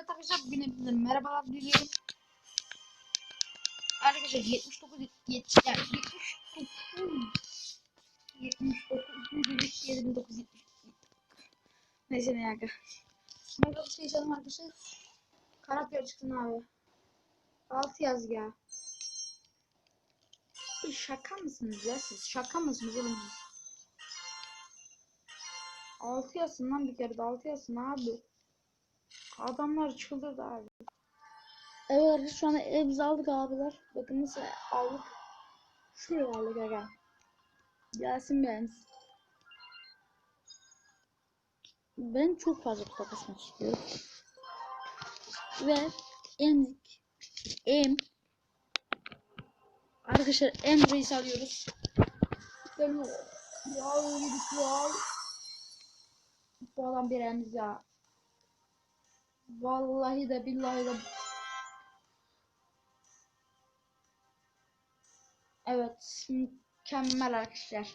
Evet arkadaşlar bugün hepinize merhabalar diliyorum. Arkadaşlar 79 70 yani 79 79 79 70 Neyse ne yakın. Minecraft yaşadım arkadaşlar. Karakter çıktın abi. 6 yaz ya. Şaka mısınız ya siz? Şaka mısınız oğlum? 6 yazsın lan bir kere de 6 yazsın abi. Adamlar çıldırdı abi. Evet şu anda evimizi aldık abiler. Bakın nasıl aldık. Şuraya aldık aga. Gelsin beğensin. Ben çok fazla kupa kasmak istiyorum. Ve emzik em Arkadaşlar Emre'yi alıyoruz. Ben ya yedik ya. Bu adam bir emz ya. Vallahi de billahi de. Evet, mükemmel arkadaşlar.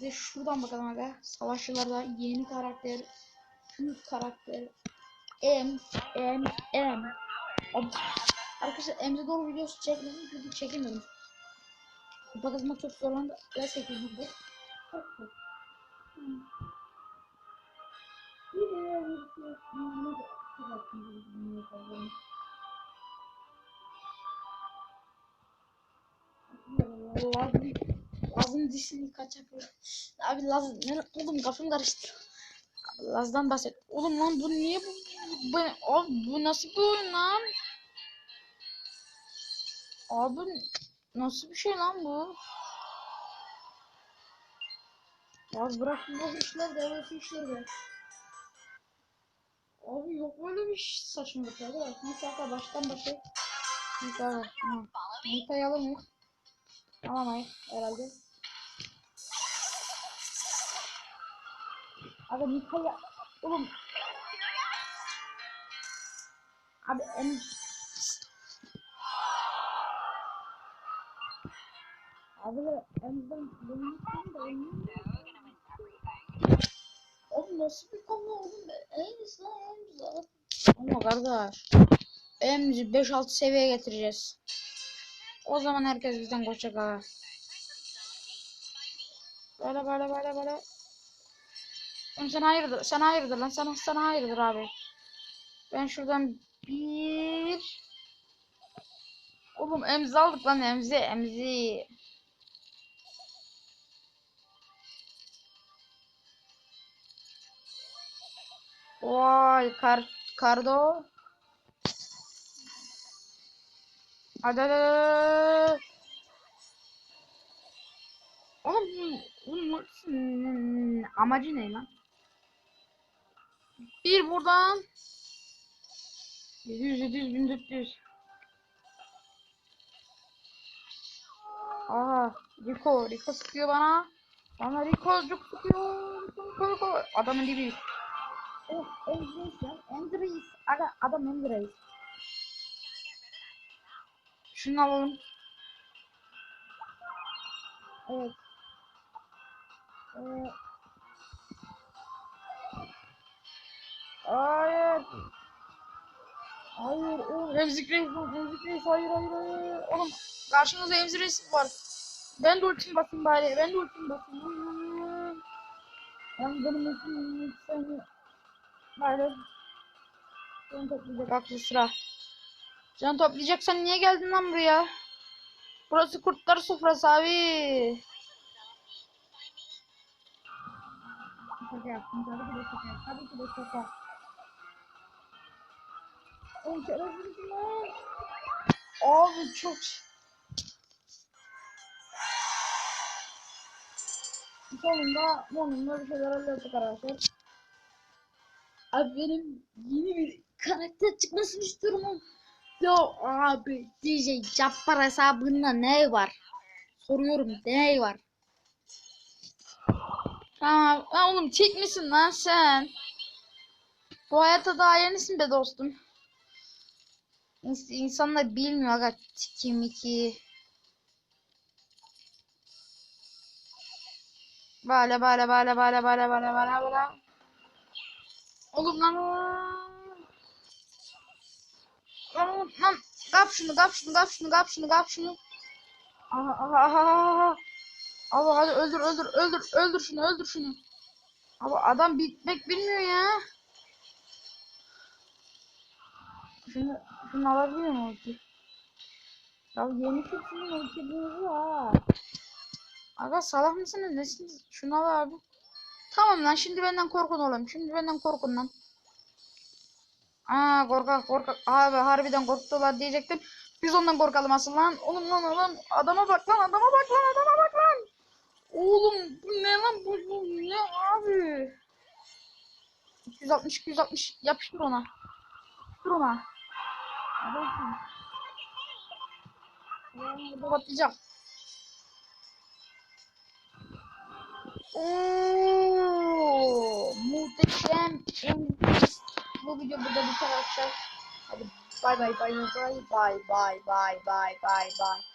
Bir şuradan bakalım aga. Savaşçılarda yeni karakter, büyük karakter. M, M, M. Arkadaşlar M'de doğru videosu çekmedim çünkü çekemedim. Kupa kazmak çok zorlandı. Ve 8 Lazım, lazım dişini kaçak. Abi lazım ne oğlum kafam karıştı. Abi, Laz'dan bahset. Oğlum lan bu niye bu bu, abi, bu nasıl bir oyun lan? Abi nasıl bir şey lan bu? Ya bırak bu işler devlet işleri. Abi yok böyle bir saçmalık ya. da. Neyse hatta baştan başa. Tamam. Nita'yı alamayız. Alamayız herhalde. Abi Nita'yı... Oğlum. Abi en... Abi için de emin Oğlum nasıl bir konu oğlum? Lan. Ama kardeş. Emz'i 5-6 seviyeye getireceğiz. O zaman herkes bizden koşacak ha. Böyle böyle böyle böyle. Oğlum sen hayırdır? Sen hayırdır lan? Sen, sen hayırdır abi. Ben şuradan bir... Oğlum emzi aldık lan emzi emzi. Vay kar kardo. Hadi hadi, hadi. Oğlum ultisinin amacı ne lan? Bir buradan. 700 700 1400 Aha Rico Rico sıkıyor bana. Bana Rico çok sıkıyor. Rico Rico Adamın dibi. Oh Endreis ya Endreis Aga adam Endreis Şunu alalım Evet ee, Hayır. Hayır. Oğlum emzik reis lan. Emzik reis. Hayır hayır hayır. Oğlum karşımızda emzik reis var. Ben de ultimi basayım bari. Ben de ultimi basayım. Ben benim ultimi. Bari. Can toplayacak aklı sıra. Can toplayacaksan niye geldin lan buraya? Burası kurtlar sofrası abi. Şaka yaptım. Tabii ki de şaka yaptım. Tabii ki de şaka. Oğlum şerefsizim lan. Abi çok... Sonunda sonunda bir şeyler hallettik arkadaşlar. Abi benim yeni bir karakter çıkmasını istiyorum. Ya abi DJ Cabbar hesabında ne var? Soruyorum ne var? Tamam. Lan oğlum çekmişsin lan sen. Bu hayata daha yenisin be dostum. İns- İnsanlar bilmiyor aga miki. Böyle böyle böyle böyle böyle böyle böyle böyle. Oğlum lan. Lan kap şunu kap şunu kap şunu kap şunu kap şunu. Aha aha aha. Abi hadi öldür öldür öldür öldür şunu öldür şunu. Abi adam bitmek bilmiyor ya. Şunu şunu alabiliyor mu ulti? Ya yeni sizin ultinizi ha. Aga salak mısınız nesiniz? Şunu al abi. Tamam lan şimdi benden korkun oğlum. Şimdi benden korkun lan. Aa korkak korkak. Abi harbiden korktular diyecektim. Biz ondan korkalım asıl lan. Oğlum lan oğlum. Adama bak lan adama bak lan adama bak lan. Oğlum bu ne lan bu, bu ne abi? 260 260 yapıştır ona. Yapıştır ona. Adamsın. Burada batacağım. Oo, muhteşem. Video burada biter arkadaşlar. Hadi bay bay bay bay bay bay bay bay bay bay.